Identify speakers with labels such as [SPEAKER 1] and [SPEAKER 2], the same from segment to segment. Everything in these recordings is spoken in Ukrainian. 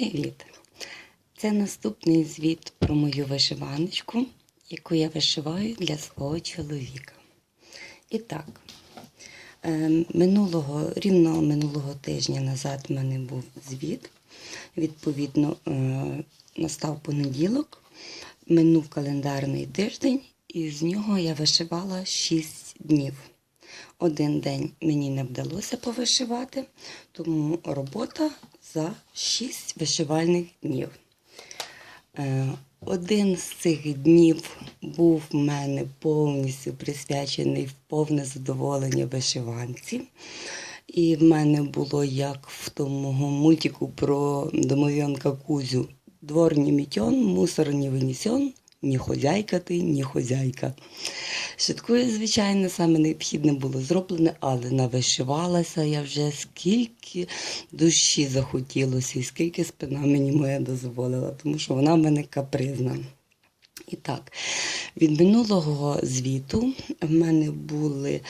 [SPEAKER 1] Привіт! Це наступний звіт про мою вишиваночку, яку я вишиваю для свого чоловіка. І так, е, минулого, рівно минулого тижня назад в мене був звіт. Відповідно, е, настав понеділок, минув календарний тиждень, і з нього я вишивала 6 днів. Один день мені не вдалося повишивати, тому робота за 6 вишивальних днів. Е, Один з цих днів був в мене повністю присвячений в повне задоволення вишиванці. І в мене було як в тому мультику про домов'янка Кузю. Двор не мітьон, мусор не винесен, ні хозяйка ти, ні хозяйка. Швидкою, звичайно, саме необхідне було зроблене, але навишивалася я вже скільки душі захотілося, і скільки спина мені моя дозволила, тому що вона в мене капризна. І так, від минулого звіту в мене були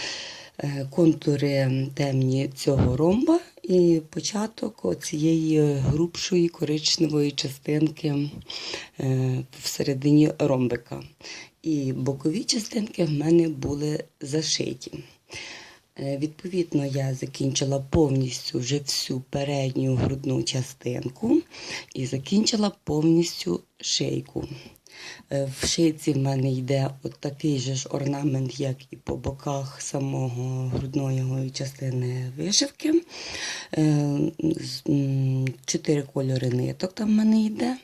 [SPEAKER 1] е, контури темні цього ромба і початок цієї грубшої коричневої частинки е, всередині ромбика. І бокові частинки в мене були зашиті. Е, Відповідно, я закінчила повністю вже всю передню грудну частинку і закінчила повністю шийку. Е, В шийці в мене йде от такий же ж орнамент, як і по боках самого грудної частини вишивки. Е, Чотири кольори ниток там в мене йде.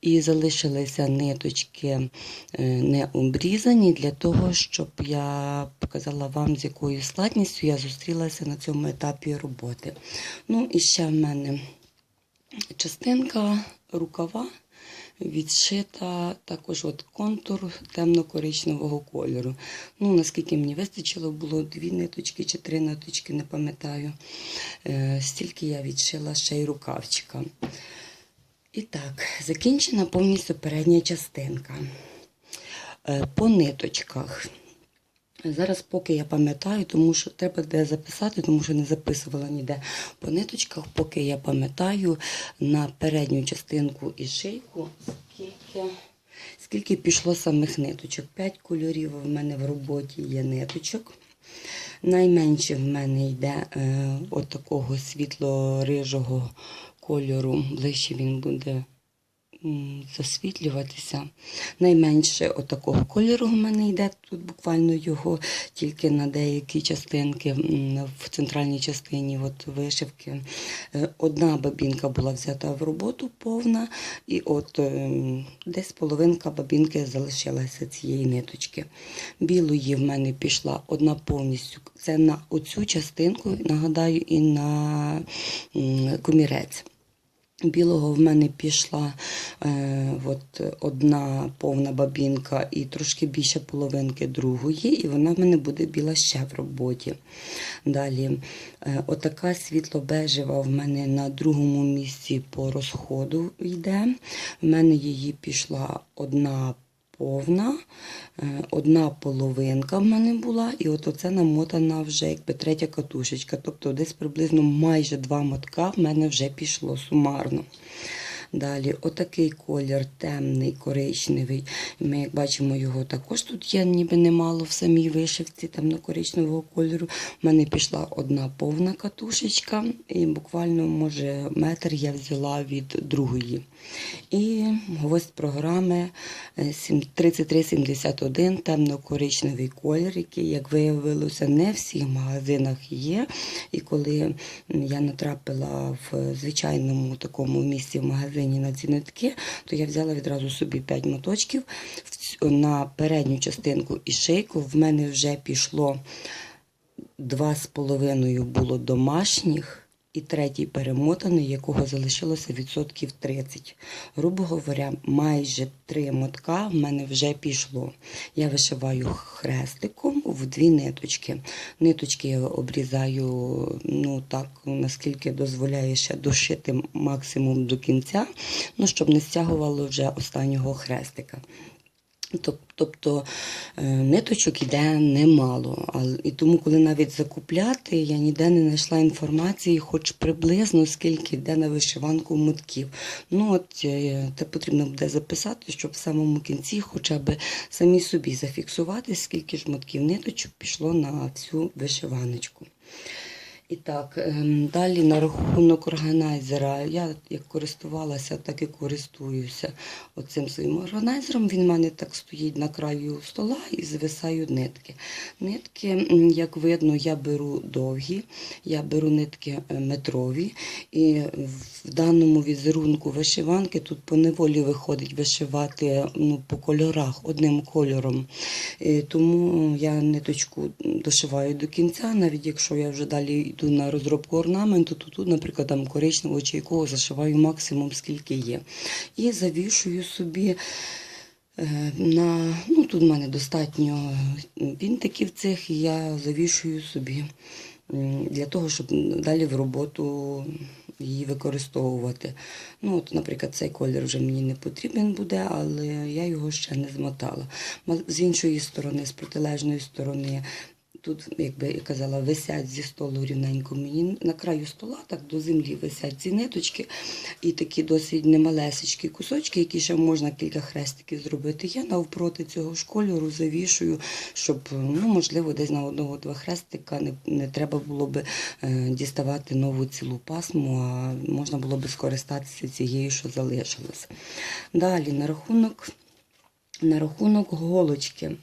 [SPEAKER 1] І залишилися ниточки е, не обрізані для того, щоб я показала вам, з якою складністю я зустрілася на цьому етапі роботи. Ну і ще в мене частинка рукава відшита також от контур темно-коричневого кольору. Ну, наскільки мені вистачило, було дві ниточки чи три ниточки, не пам'ятаю. Е, стільки я відшила ще й рукавчика. І так, закінчена повністю передня частинка. Е, По ниточках. Зараз, поки я пам'ятаю, тому що треба де записати, тому що не записувала ніде. По ниточках, поки я пам'ятаю на передню частинку і шийку, скільки, скільки пішло самих ниточок. П'ять кольорів в мене в роботі є ниточок. Найменше в мене йде е, от такого світло-рижого кольору. Ближче він буде засвітлюватися. Найменше отакого кольору в мене йде. Тут буквально його тільки на деякі частинки в центральній частині от вишивки. Е, Одна бабінка була взята в роботу повна, і от ем, десь половинка бабінки залишилася цієї ниточки. Білої в мене пішла одна повністю. Це на оцю частинку, нагадаю, і на комірець. Білого в мене пішла е, от одна повна бабінка і трошки більше половинки другої, і вона в мене буде біла ще в роботі. Далі, е, отака світло-бежева в мене на другому місці по розходу йде. В мене її пішла одна повна, е, одна половинка в мене була, і от оце намотана вже якби третя катушечка. Тобто десь приблизно майже два мотка в мене вже пішло сумарно. Далі, отакий колір темний, коричневий. Ми, як бачимо, його також тут є, ніби немало в самій вишивці темно-коричневого кольору. У мене пішла одна повна катушечка, і буквально, може, метр я взяла від другої. І гвоздь програми е, 3371, темно-коричневий колір, який, як виявилося, не в всіх магазинах є. І коли я натрапила в звичайному такому місці в магазині на ці нитки, то я взяла відразу собі 5 моточків на передню частинку і шийку. В мене вже пішло два з половиною було домашніх. І третій перемотаний, якого залишилося відсотків 30. Грубо говоря, майже три мотка в мене вже пішло. Я вишиваю хрестиком в дві ниточки. Ниточки я обрізаю ну так, наскільки дозволяє ще дошити максимум до кінця, ну щоб не стягувало вже останнього хрестика. Тоб- Тобто е, ниточок іде немало. І тому, коли навіть закупляти, я ніде не знайшла інформації, хоч приблизно скільки йде на вишиванку мотків. Ну от це потрібно буде записати, щоб в самому кінці хоча б самі собі зафіксувати, скільки ж мотків ниточок пішло на цю вишиваночку. І так, ем, далі на рахунок органайзера. Я як користувалася, так і користуюся оцим своїм органайзером. Він в мене так стоїть на краю стола і звисають нитки. Нитки, як видно, я беру довгі, я беру нитки е, метрові. І в даному візерунку вишиванки тут по неволі виходить вишивати ну, по кольорах одним кольором. Е, Тому я ниточку дошиваю до кінця, навіть якщо я вже далі йду на розробку орнаменту, то тут, наприклад, там коричневого якого зашиваю максимум, скільки є. І завішую собі. е, На, ну, тут в мене достатньо вінтиків цих, і я завішую собі для того, щоб далі в роботу її використовувати. Ну, от, наприклад, цей колір вже мені не потрібен буде, але я його ще не змотала. З іншої сторони, з протилежної сторони, тут, якби я казала, висять зі столу рівненько мені на краю стола, так до землі висять ці ниточки і такі досить немалесечкі кусочки, які ще можна кілька хрестиків зробити. Я навпроти цього ж кольору завішую, щоб, ну, можливо, десь на одного-два хрестика не, не треба було би е, діставати нову цілу пасму, а можна було би скористатися цією, що залишилось. Далі, на рахунок, на рахунок голочки.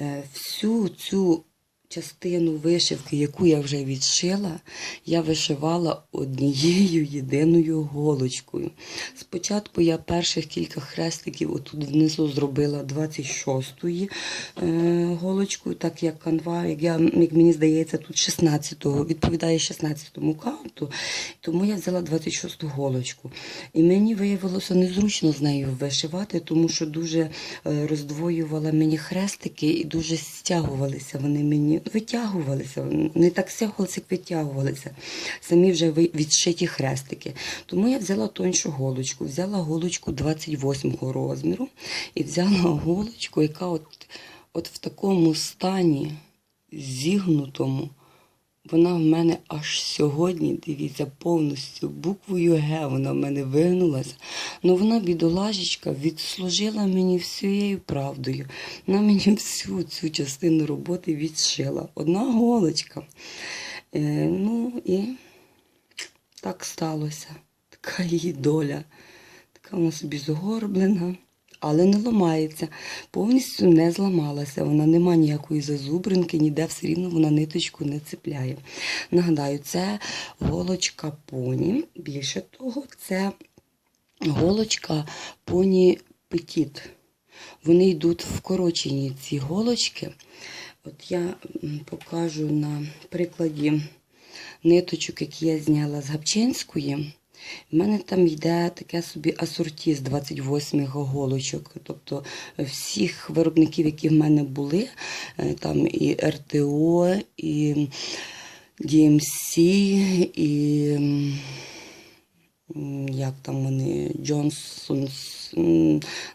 [SPEAKER 1] Е, Всю цю частину вишивки, яку я вже відшила, я вишивала однією єдиною голочкою. Спочатку я перших кілька хрестиків отут внизу зробила 26-ї е, голочкою, так як канва, як, я, як мені здається, тут 16-го, відповідає 16-му каунту, тому я взяла 26-ту голочку. І мені виявилося незручно з нею вишивати, тому що дуже е, роздвоювала мені хрестики і дуже стягувалися вони мені, витягувалися, не так стягувалися, як витягувалися. Самі вже відшиті хрестики. Тому я взяла тоншу голочку, взяла голочку 28-го розміру і взяла голочку, яка от, от в такому стані зігнутому. Вона в мене аж сьогодні, дивіться, повністю буквою Г вона в мене вигнулася. Ну вона, бідолажечка, відслужила мені всією правдою. Вона мені всю цю частину роботи відшила. Одна голочка. Е, ну і так сталося. Така її доля. Така вона собі згорблена, але не ламається. Повністю не зламалася. Вона не має ніякої зазубринки, ніде все рівно вона ниточку не цепляє. Нагадаю, це голочка поні. Більше того, це голочка поні петіт. Вони йдуть вкорочені ці голочки. От я покажу на прикладі ниточок, які я зняла з Гапчинської. В мене там йде таке собі асорті з 28 голочок. Тобто всіх виробників, які в мене були, е, там і РТО, і DMC, і м, м, як там вони, Джонсонс,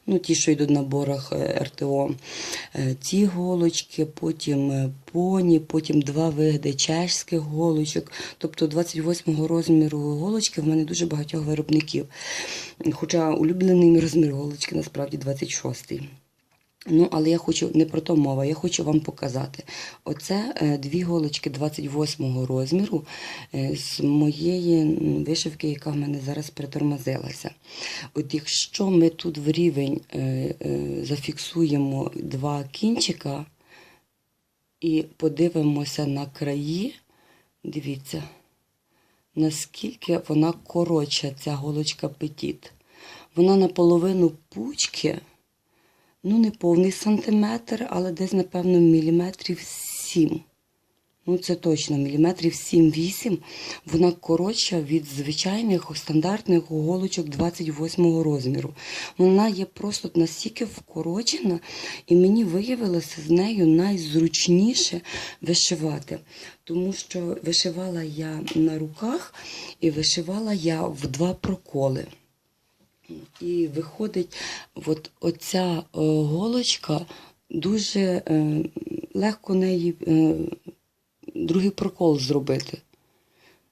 [SPEAKER 1] ну ті, що йдуть на наборах е, РТО. Е, Ці голочки, потім е, поні, потім два види чешських голочок. Тобто 28-го розміру голочки в мене дуже багатьох виробників. Хоча улюблений розмір голочки насправді 26. Ну, але я хочу не про то мова, я хочу вам показати. Оце е, дві голочки 28-го розміру е, з моєї вишивки, яка в мене зараз притормозилася. От якщо ми тут в рівень е, зафіксуємо два кінчика і подивимося на краї, дивіться, наскільки вона коротша, ця голочка петіт. Вона наполовину пучки. Ну, не повний сантиметр, але десь, напевно, міліметрів 7. Ну, це точно, міліметрів 7-8. Вона коротша від звичайних стандартних голочок 28 розміру. Вона є просто настільки вкорочена, і мені виявилося з нею найзручніше вишивати. Тому що вишивала я на руках і вишивала я в два проколи. І виходить, от оця е, голочка дуже е, легко неї е, другий прокол зробити.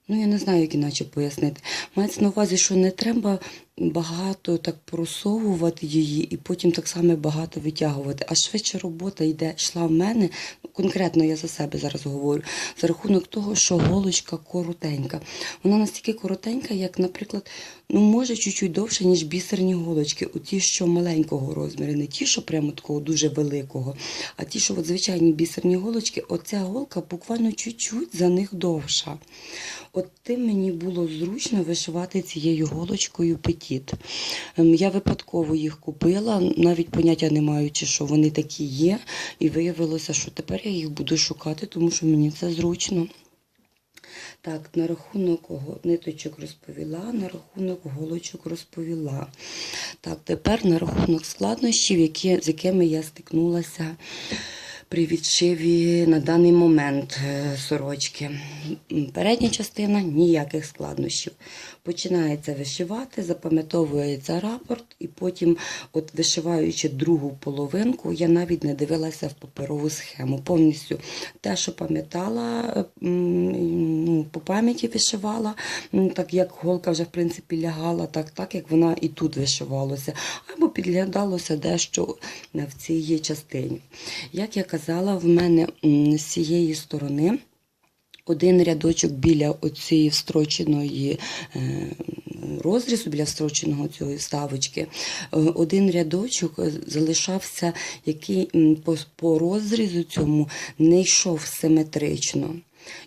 [SPEAKER 1] Ну, я не знаю, як іначе пояснити. Мається на увазі, що не треба багато так просовувати її і потім так само багато витягувати. А швидше робота йде, йшла в мене. Конкретно я за себе зараз говорю, за рахунок того, що голочка коротенька. Вона настільки коротенька, як, наприклад, ну може чуть-чуть довше, ніж бісерні голочки. У ті, що маленького розміру, не ті, що прямо такого дуже великого, а ті, що от звичайні бісерні голочки, оця голка буквально чуть-чуть за них довша. От тим мені було зручно вишивати цією голочкою петіт. Ем, Я випадково їх купила, навіть поняття не маючи, що вони такі є. І виявилося, що тепер я їх буду шукати, тому що мені це зручно. Так, на рахунок ниточок розповіла, на рахунок голочок розповіла. Так, тепер на рахунок складнощів, які, з якими я стикнулася при відшиві на даний момент е, сорочки. Передня частина ніяких складнощів. Починається вишивати, запам'ятовується рапорт, і потім, от вишиваючи другу половинку, я навіть не дивилася в паперову схему. Повністю те, що пам'ятала, ну, по пам'яті вишивала, так як голка вже в принципі лягала, так, так як вона і тут вишивалося, або підглядалося дещо в цій частині. Як я казала, в мене з цієї сторони. Один рядочок біля оцієї встроченої е, розрізу, біля встроченого цієї вставочки, е, один рядочок е, залишався, який по розрізу цьому не йшов симетрично.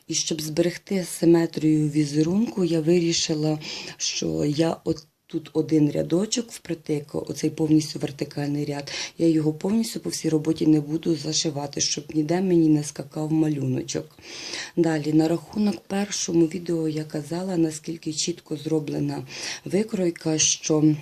[SPEAKER 1] І щоб зберегти симетрію візерунку, я вирішила, що я от Тут один рядочок впритик, оцей повністю вертикальний ряд. Я його повністю по всій роботі не буду зашивати, щоб ніде мені не скакав малюночок. Далі, на рахунок першому відео я казала, наскільки чітко зроблена викройка, що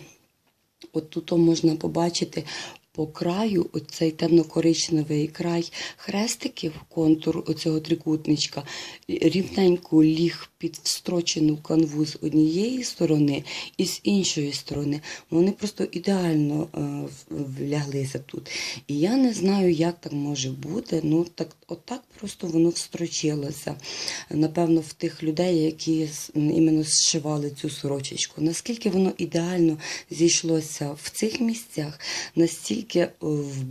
[SPEAKER 1] от тут можна побачити по краю, оцей темно-коричневий край хрестиків, контур оцього трикутничка, рівненько ліг під встрочену канву з однієї сторони і з іншої сторони. Вони просто ідеально е, вляглися тут. І я не знаю, як так може бути. Ну так, отак просто воно встрочилося. Напевно, в тих людей, які іменно зшивали цю сорочечку. Наскільки воно ідеально зійшлося в цих місцях, настільки е, в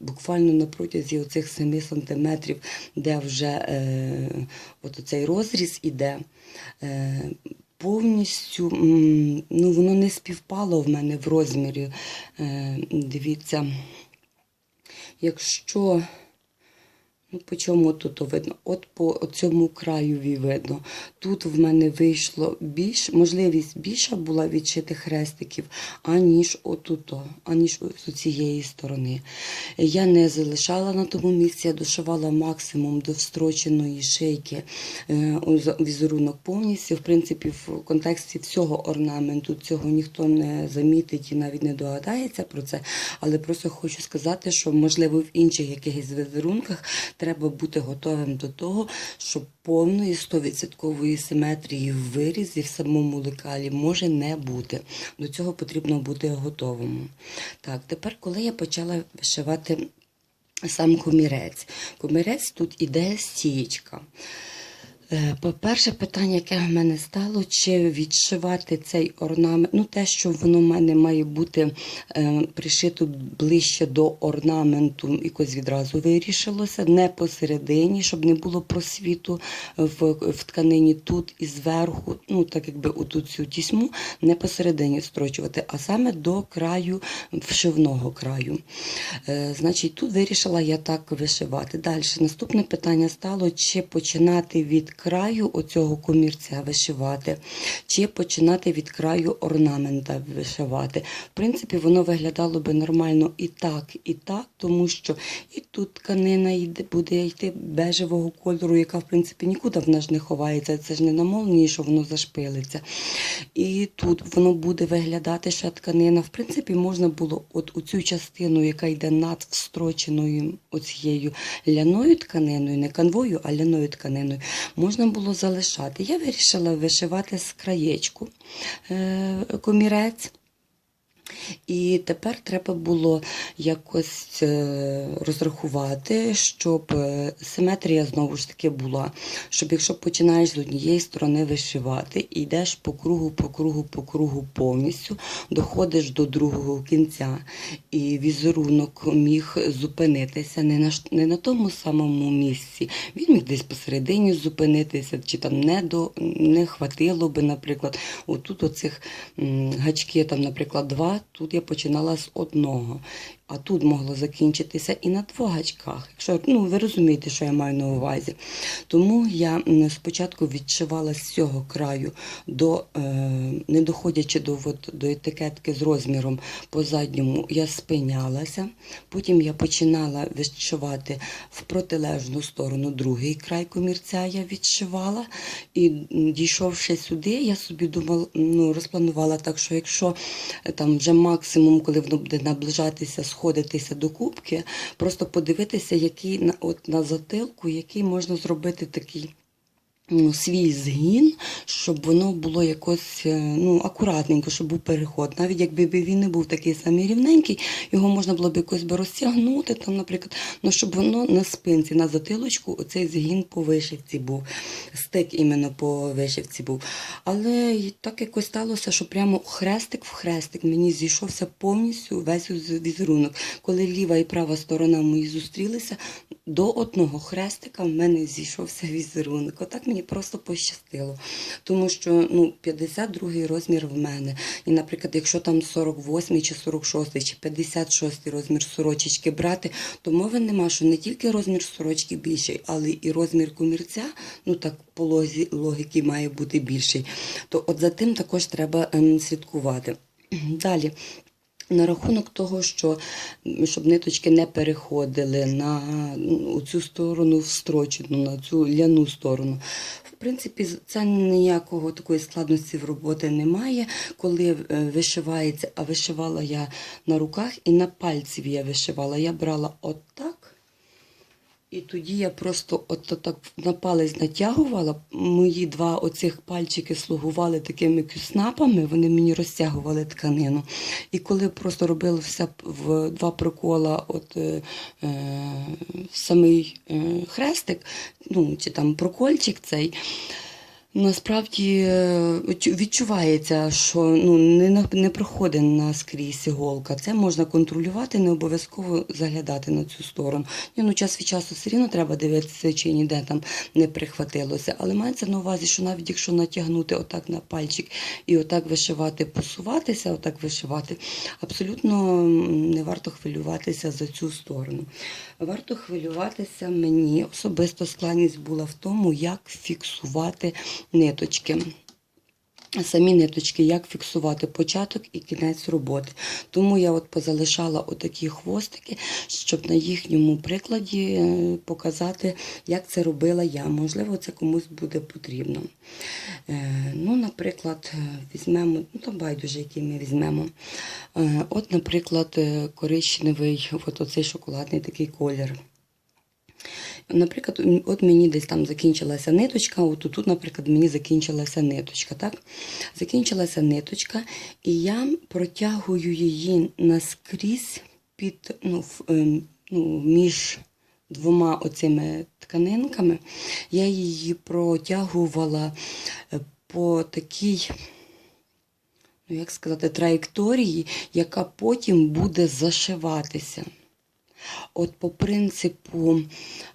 [SPEAKER 1] буквально на протязі оцих 7 сантиметрів, де вже е, от цей розріз іде. Е, Повністю ну, воно не співпало в мене в розмірі. Е, Дивіться, якщо Ну, по чому тут видно? От по цьому краєві видно. Тут в мене вийшло більш, можливість більша була відшити хрестиків, аніж отуто, аніж з цієї сторони. Я не залишала на тому місці, я дошивала максимум до встроченої шийки е, візерунок повністю. В принципі, в контексті всього орнаменту цього ніхто не замітить і навіть не догадається про це. Але просто хочу сказати, що можливо в інших якихось візерунках треба бути готовим до того, щоб повної 100% симетрії в вирізі в самому лекалі може не бути. До цього потрібно бути готовим. Так, тепер, коли я почала вишивати сам комірець. Комірець тут іде стієчка. Е, По-перше, питання, яке в мене стало, чи відшивати цей орнамент, ну те, що воно в мене має бути е, пришито ближче до орнаменту, якось відразу вирішилося, не посередині, щоб не було просвіту в, в тканині тут і зверху, ну так якби оту цю тісьму, не посередині строчувати, а саме до краю вшивного краю. Е, значить, тут вирішила я так вишивати. Далі, наступне питання стало, чи починати від краю оцього комірця вишивати, чи починати від краю орнамента вишивати. В принципі, воно виглядало би нормально і так, і так, тому що і тут тканина буде йти бежевого кольору, яка, в принципі, нікуди в нас не ховається. Це ж не на молнії, що воно зашпилиться. І тут воно буде виглядати ще тканина. В принципі, можна було от у цю частину, яка йде над встроченою оцією ляною тканиною, не канвою, а ляною тканиною, можна було залишати. Я вирішила вишивати з краєчку е, комірець. І тепер треба було якось е, розрахувати, щоб е, симетрія знову ж таки була. Щоб якщо починаєш з однієї сторони вишивати, і йдеш по кругу, по кругу, по кругу повністю, доходиш до другого кінця, і візерунок міг зупинитися не на, не на тому самому місці. Він міг десь посередині зупинитися, чи там не, до, не хватило би, наприклад. Отут оцих гачки, там, наприклад, два, тут я починала з одного. А тут могло закінчитися і на двох гачках. Якщо ну ви розумієте, що я маю на увазі. Тому я спочатку відшивала з цього краю до е, не доходячи до, от, до етикетки з розміром по задньому, я спинялася. Потім я починала відшивати в протилежну сторону другий край комірця. Я відшивала. І дійшовши сюди, я собі думала, ну, розпланувала так, що якщо е, там вже максимум, коли воно буде наближатися, сходитися до кубки, просто подивитися, який на от на затилку, який можна зробити такий. Ну, свій згін, щоб воно було якось е, ну, акуратненько, щоб був переход. Навіть якби він не був такий самий рівненький, його можна було б якось би розтягнути, там, наприклад, ну, щоб воно на спинці, на затилочку, оцей згін по вишивці був, стик іменно по вишивці був. Але так якось сталося, що прямо хрестик в хрестик мені зійшовся повністю весь візерунок. Коли ліва і права сторона мої зустрілися, до одного хрестика в мене зійшовся візерунок. Отак мені просто пощастило. Тому що ну, 52 розмір в мене. І, наприклад, якщо там 48 чи 46 чи 56 розмір сорочечки брати, то мови нема, що не тільки розмір сорочки більший, але і розмір комірця, ну так по логіки має бути більший. То от за тим також треба ем, слідкувати. Далі. На рахунок того, що щоб ниточки не переходили на ну, цю сторону встрочену, на цю ляну сторону. В принципі, це ніякого такої складності в роботи немає, коли е, вишивається, а вишивала я на руках і на пальців я вишивала. Я брала отак. І тоді я просто от так на палець натягувала. Мої два оцих пальчики слугували такими кюснапами, вони мені розтягували тканину. І коли просто робила все в два прокола, от е, е, самий е, хрестик, ну чи там прокольчик цей. Насправді е, відчувається, що ну, не, не проходить наскрізь іголка. Це можна контролювати, не обов'язково заглядати на цю сторону. Ні, ну, час від часу все рівно треба дивитися, чи ніде там не прихватилося. Але мається на увазі, що навіть якщо натягнути отак на пальчик і отак вишивати, посуватися, отак вишивати, абсолютно не варто хвилюватися за цю сторону. Варто хвилюватися мені. Особисто складність була в тому, як фіксувати ниточки. Самі ниточки, як фіксувати початок і кінець роботи. Тому я от позалишала отакі хвостики, щоб на їхньому прикладі е, показати, як це робила я. Можливо, це комусь буде потрібно. Е, Ну, наприклад, е, візьмемо, ну то байдуже, який ми візьмемо. От, наприклад, коричневий, от оцей шоколадний такий колір. Наприклад, от мені десь там закінчилася ниточка, от тут, наприклад, мені закінчилася ниточка. так? Закінчилася ниточка, і я протягую її наскрізь під, ну, в- ем, ну, між двома оцими тканинками. Я її протягувала е, по такій ну, як сказати, траєкторії, яка потім буде зашиватися. От по принципу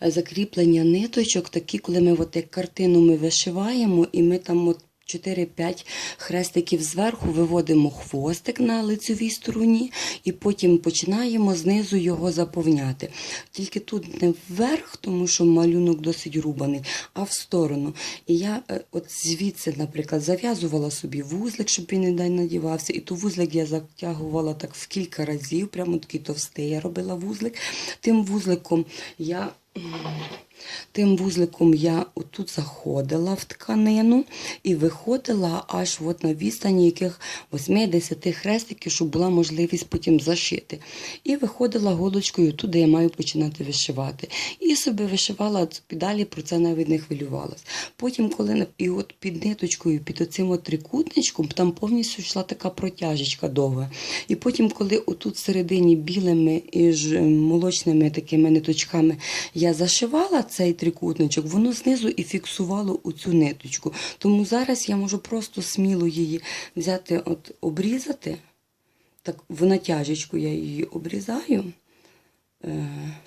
[SPEAKER 1] е, закріплення ниточок, такі, коли ми от як картину ми вишиваємо, і ми там от 4-5 хрестиків зверху виводимо хвостик на лицевій стороні, і потім починаємо знизу його заповняти. Тільки тут не вверх, тому що малюнок досить рубаний, а в сторону. І я е, от звідси, наприклад, зав'язувала собі вузлик, щоб він не надівався. І ту вузлик я затягувала так в кілька разів, прямо такий товстий я робила вузлик. Тим вузликом я Тим вузликом я отут заходила в тканину і виходила аж от на відстані яких 8-10 хрестиків, щоб була можливість потім зашити. І виходила голочкою туди, я маю починати вишивати. І собі вишивала далі про це навіть не хвилювалась. Потім, коли і от під ниточкою, під оцим трикутничком, там повністю йшла така протяжечка довга. І потім, коли отут всередині білими і молочними такими ниточками я зашивала цей трикутничок, воно знизу і фіксувало оцю ниточку. Тому зараз я можу просто сміло її взяти, от обрізати. Так, в натяжечку я її обрізаю,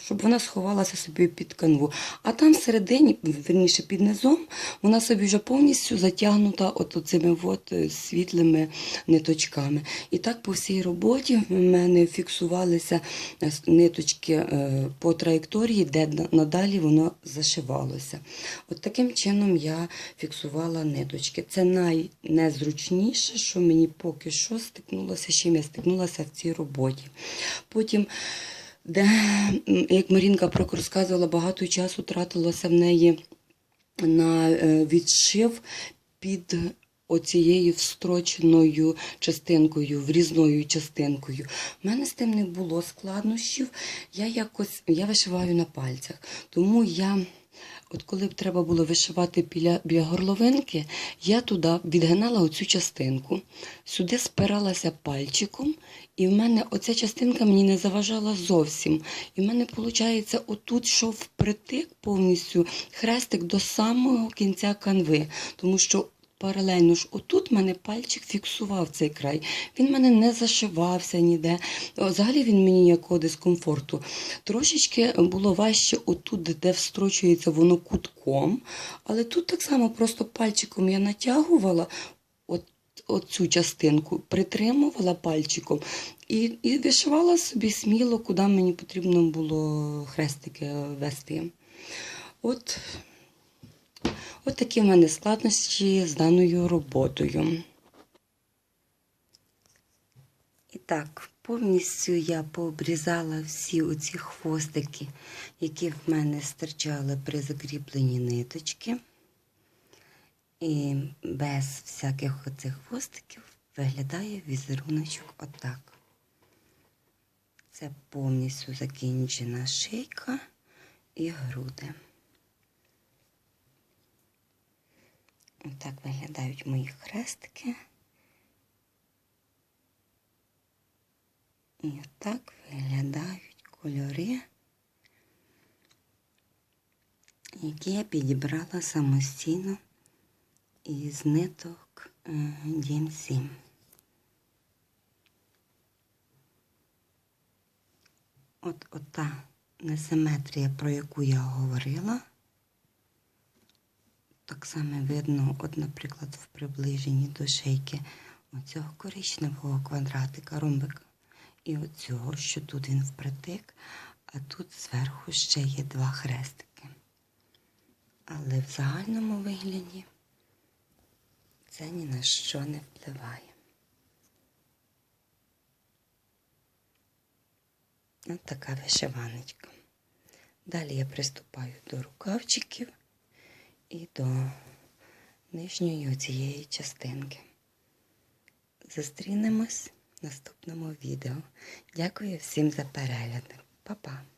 [SPEAKER 1] щоб вона сховалася собі під канву. А там всередині, верніше під низом, вона собі вже повністю затягнута от цими от е, світлими ниточками. І так по всій роботі в мене фіксувалися е, ниточки е, по траєкторії, де надалі воно зашивалося. От таким чином я фіксувала ниточки. Це найнезручніше, що мені поки що стикнулося, з чим я стикнулася в цій роботі. Потім де, як Марінка Прок розказувала, багато часу тратилося в неї на е, відшив під оцією встроченою частинкою, врізною частинкою. У мене з тим не було складнощів. Я якось я вишиваю на пальцях, тому я. От коли б треба було вишивати біля, біля горловинки, я туди відгинала оцю частинку, сюди спиралася пальчиком, і в мене оця частинка мені не заважала зовсім. І в мене, виходить, отут йшов впритик повністю хрестик до самого кінця канви, тому що Паралельно ж отут мене пальчик фіксував цей край. Він мене не зашивався ніде. Взагалі він мені ніякого дискомфорту. Трошечки було важче отут, де встрочується воно кутком, але тут так само просто пальчиком я натягувала от частинку, притримувала пальчиком і, і вишивала собі сміло, куди мені потрібно було хрестики вести. От От такі в мене складнощі з даною роботою. І так, повністю я пообрізала всі оці хвостики, які в мене стирчали при закріпленні ниточки. І без всяких оцих хвостиків виглядає візеруночок отак. Це повністю закінчена шийка і груди. Отак виглядають мої хрестики. І отак виглядають кольори, які я підібрала самостійно із ниток е, DMC. От ота несиметрія, про яку я говорила. Так само видно, от, наприклад, в приближенні до шийки оцього коричневого квадратика, ромбика, і оцього, що тут він впритик, а тут зверху ще є два хрестики. Але в загальному вигляді це ні на що не впливає. Ось така вишиваночка. Далі я приступаю до рукавчиків і до нижньої оцієї частинки. Зустрінемось в наступному відео. Дякую всім за перегляд. Па-па!